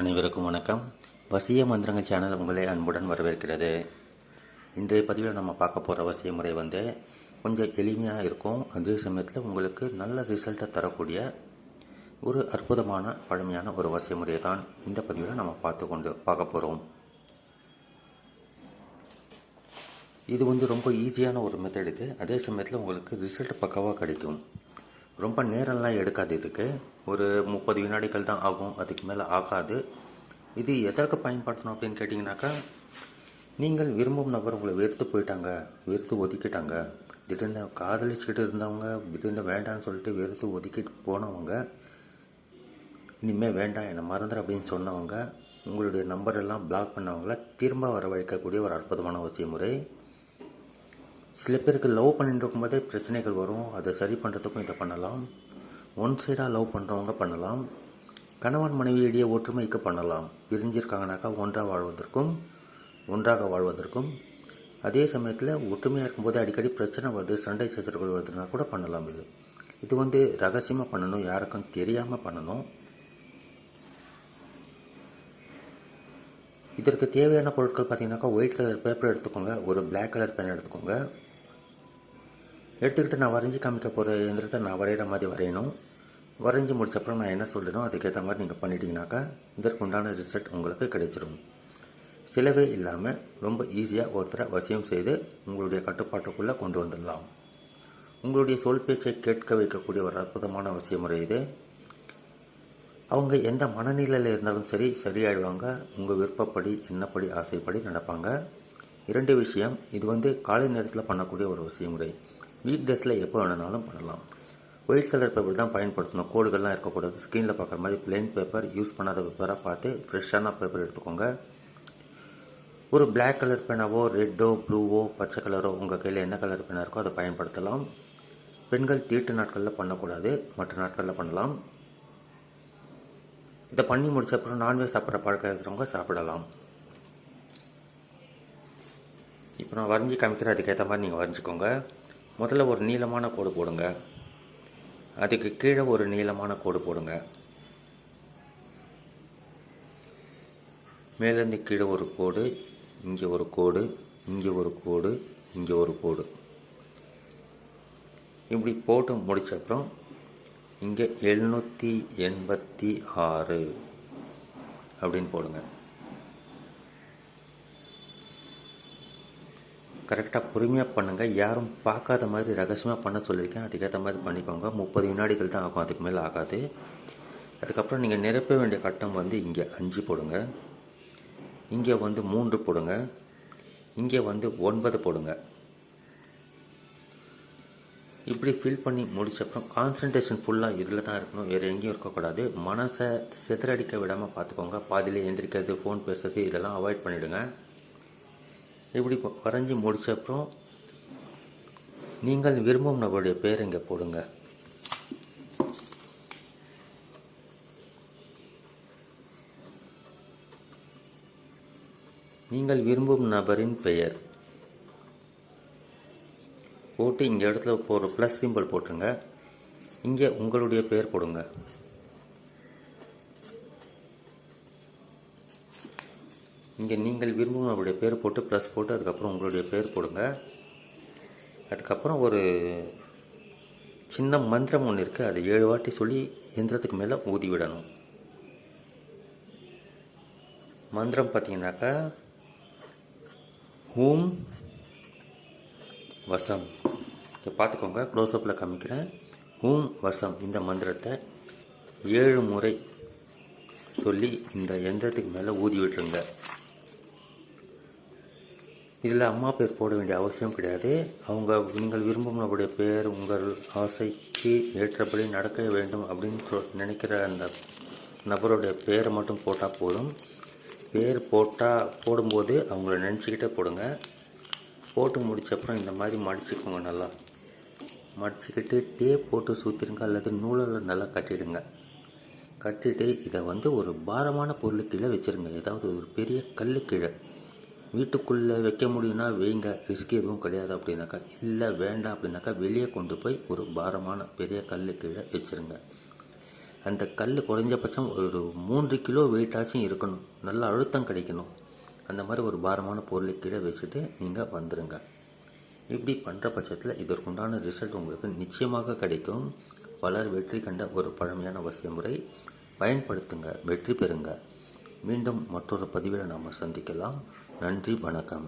அனைவருக்கும் வணக்கம். வசிய மந்திரங்கள் சேனல் உங்களை அன்புடன் வரவேற்கிறது. இன்றைய பதிவில் நம்ம பார்க்க போகிற வசிய முறை வந்து கொஞ்சம் எளிமையாக இருக்கும். அதே சமயத்தில் உங்களுக்கு நல்ல ரிசல்ட்டை தரக்கூடிய ஒரு அற்புதமான பழமையான ஒரு வசிய முறையை தான் இந்த பதிவில் நம்ம பார்த்து கொண்டு பார்க்க போகிறோம் இது வந்து ரொம்ப ஈஸியான ஒரு மெத்தடுக்கு அதே சமயத்தில் உங்களுக்கு ரிசல்ட் பக்கவாக கிடைக்கும். ரொம்ப நேரம்லாம் எடுக்காது இதுக்கு. ஒரு முப்பது வினாடிகள் தான் ஆகும். அதுக்கு மேலே ஆகாது. இது எதற்கு பயன்படுத்தணும் அப்படின்னு கேட்டிங்கனாக்கா நீங்கள் விரும்பும் நபர் உங்களை வெறுத்து போயிட்டாங்க வெறுத்து ஒதுக்கிட்டாங்க. திடீர்னு காதலிச்சுக்கிட்டு இருந்தவங்க திடீர்னு வேண்டாம்னு சொல்லிட்டு வெறுத்து ஒதுக்கிட்டு போனவங்க இனிமேல் வேண்டாம் என்னை மறந்துடு அப்படின்னு சொன்னவங்க உங்களுடைய நம்பரெல்லாம் பிளாக் பண்ணவங்கள திரும்ப வரவழைக்கக்கூடிய ஒரு அற்புதமான வசிய முறை சில பேருக்கு லவ் பண்ணிட்டு இருக்கும்போதே பிரச்சனைகள் வரும். அதை சரி பண்ணுறதுக்கும் இதை பண்ணலாம். ஒன் சைடாக லவ் பண்ணுறவங்க பண்ணலாம். கணவன் மனைவியிடையே ஒற்றுமைக்கு பண்ணலாம். பிரிஞ்சிருக்காங்கனாக்கா ஒன்றாக வாழ்வதற்கும் ஒன்றாக வாழ்வதற்கும். அதே சமயத்தில் ஒற்றுமையாக இருக்கும்போது அடிக்கடி பிரச்சனை வருது சண்டை சச்சரவுகள் வருதுன்னா கூட பண்ணலாம் இது. இது வந்து ரகசியமாக பண்ணணும் யாருக்கும் தெரியாமல் பண்ணணும். இதற்கு தேவையான பொருட்கள் பார்த்தீங்கன்னாக்கா ஒயிட் கலர் பேப்பர் எடுத்துக்கோங்க ஒரு பிளாக் கலர் பென் எடுத்துக்கோங்க. எடுத்துக்கிட்டு நான் வரைஞ்சி காமிக்க போகிற இயந்திரத்தை நான் வரைகிற மாதிரி வரையணும். வரைஞ்சி முடிச்சப்பறம் நான் என்ன சொல்லணும் அதுக்கேற்ற மாதிரி நீங்கள் பண்ணிட்டீங்கனாக்கா இதற்கு உண்டான ரிசல்ட் உங்களுக்கு கிடைச்சிரும். சிலவே இல்லாமல் ரொம்ப ஈஸியாக ஒருத்தரை வசியம் செய்து உங்களுடைய கட்டுப்பாட்டுக்குள்ளே கொண்டு வந்துடலாம். உங்களுடைய சொல் பேச்சை கேட்க வைக்கக்கூடிய ஒரு அற்புதமான வசிய முறை இது. அவங்க எந்த மனநிலையில் இருந்தாலும் சரி சரியாயிடுவாங்க. உங்கள் விருப்பப்படி என்னப்படி ஆசைப்படி நடப்பாங்க. இரண்டு விஷயம் இது வந்து காலை நேரத்தில் பண்ணக்கூடிய ஒரு வசிய முறை. வீக் டேஸில் எப்போ வேணுனாலும் பண்ணலாம். ஒயிட் கலர் பேப்பர் தான் பயன்படுத்தணும். கோடுகள்லாம் இருக்கக்கூடாது. ஸ்க்ரீனில் பார்க்குற மாதிரி பிளெயின் பேப்பர் யூஸ் பண்ணாத பேப்பராக பார்த்து ஃப்ரெஷ்ஷான பேப்பர் எடுத்துக்கோங்க. ஒரு பிளாக் கலர் பேனாவோ ரெட்டோ ப்ளூவோ பச்சை கலரோ உங்கள் கையில் என்ன கலர் பேனாக இருக்கோ அதை பயன்படுத்தலாம். பெண்கள் தீட்டு நாட்களில் பண்ணக்கூடாது. மற்ற நாட்களில் பண்ணலாம். இதை பண்ணி முடிச்ச அப்புறம் நான்வெஜ் சாப்பிட்ற பழக்கம் இருக்கிறவங்க சாப்பிடலாம். இப்போ நான் வரைஞ்சி காமிக்கிற அதுக்கேற்ற மாதிரி நீங்கள் வரைஞ்சிக்கோங்க. முதல்ல ஒரு நீளமான கோடு போடுங்க. அதுக்கு கீழே ஒரு நீளமான கோடு போடுங்க. மேலேருந்து கீழே ஒரு கோடு இங்கே ஒரு கோடு இங்கே ஒரு கோடு இங்கே ஒரு கோடு. இப்படி போட்டு முடிச்ச அப்புறம் இங்கே எழுநூற்றி எண்பத்தி ஆறு அப்படின்னு போடுங்க. கரெக்டாக பொறுமையாக பண்ணுங்கள் யாரும் பார்க்காத மாதிரி ரகசியமாக பண்ண சொல்லியிருக்கேன். அதுக்கேற்ற மாதிரி பண்ணிக்கோங்க. முப்பது வினாடிகள் தான் ஆகும். அதுக்கு மேலே ஆகாது. அதுக்கப்புறம் நீங்கள் நிரப்ப வேண்டிய கட்டம் வந்து இங்கே அஞ்சு போடுங்க. இங்கே வந்து மூன்று போடுங்க. இங்கே வந்து ஒன்பது போடுங்க. இப்படி ஃபில் பண்ணி முடிச்சப்பறம் கான்சன்ட்ரேஷன் ஃபுல்லாக இதில் தான் இருக்கணும். வேறு எங்கேயும் இருக்கக்கூடாது. மனசை சிதறடிக்க விடாமல் பார்த்துக்கோங்க. பாதியிலே எந்திரிக்கிறது ஃபோன் பேசுறது இதெல்லாம் அவாய்ட் பண்ணிவிடுங்க இப்படி வரைஞ்சி முடிச்ச அப்புறம் நீங்கள் விரும்பும் நபருடைய பேர் இங்கே போடுங்க. நீங்கள் விரும்பும் நபரின் பெயர். போட்டு இங்கே இடத்துல போகிற ப்ளஸ் சிம்பிள் போட்டுருங்க. இங்கே உங்களுடைய பெயர் போடுங்க. இங்கே நீங்கள் விரும்பும் அவருடைய பேர் போட்டு ப்ளஸ் போட்டு அதுக்கப்புறம் உங்களுடைய பேர் போடுங்க. அதுக்கப்புறம் ஒரு சின்ன மந்திரம் ஒன்று இருக்குது அதை ஏழு வாட்டி சொல்லி எந்திரத்துக்கு மேலே ஊதி விடணும். மந்திரம் பார்த்தீங்கன்னாக்கா ஹூம் வசம். இதை பார்த்துக்கோங்க க்ளோஸ்அப்பில் காமிக்கிறேன். ஹூம் வசம். இந்த மந்திரத்தை ஏழு முறை சொல்லி இந்த எந்திரத்துக்கு மேலே ஊதி விட்டுருங்க. இதில் அம்மா பேர் போட வேண்டிய அவசியம் கிடையாது. அவங்க நீங்கள் விரும்பும் நம்முடைய பேர் உங்கள் ஆசைக்கு ஏற்றபடி நடக்க வேண்டும் அப்படின்னு நினைக்கிற அந்த நபருடைய பேரை மட்டும் போட்டால் போதும். பேர் போட்டால் போடும்போது அவங்கள நினச்சிக்கிட்டே போடுங்க. போட்டு முடிச்சப்புறம் இந்த மாதிரி மடிச்சுக்கோங்க நல்லா. மடிச்சுக்கிட்டு டேப் போட்டு சுற்றிடுங்க அல்லது நூலில் நல்லா கட்டிடுங்க. கட்டிட்டு இதை வந்து ஒரு பாரமான பொருள் கீழே வச்சிருங்க. ஏதாவது ஒரு பெரிய கல்லு கீழே. வீட்டுக்குள்ளே வைக்க முடியும்னா வைங்க ரிஸ்க் எதுவும் கிடையாது அப்படின்னாக்கா இல்லை வேண்டாம் அப்படின்னாக்கா வெளியே கொண்டு போய் ஒரு பாரமான பெரிய கல்லு கீழே வச்சிருங்க. அந்த கல் குறைஞ்சபட்சம் ஒரு மூன்று கிலோ வெயிட்டாச்சும் இருக்கணும். நல்ல அழுத்தம் கிடைக்கணும். அந்த மாதிரி ஒரு பாரமான பொருளை கீழே வச்சுட்டு நீங்கள் வந்துடுங்க இப்படி பண்ணுற பட்சத்தில் இதற்குண்டான ரிசல்ட் உங்களுக்கு நிச்சயமாக கிடைக்கும். பலர் வெற்றி கண்ட ஒரு பழமையான வசிய முறை பயன்படுத்துங்க வெற்றி பெறுங்க. மீண்டும் மற்றொரு பதிவில் நாம் சந்திக்கலாம். நன்றி வணக்கம்.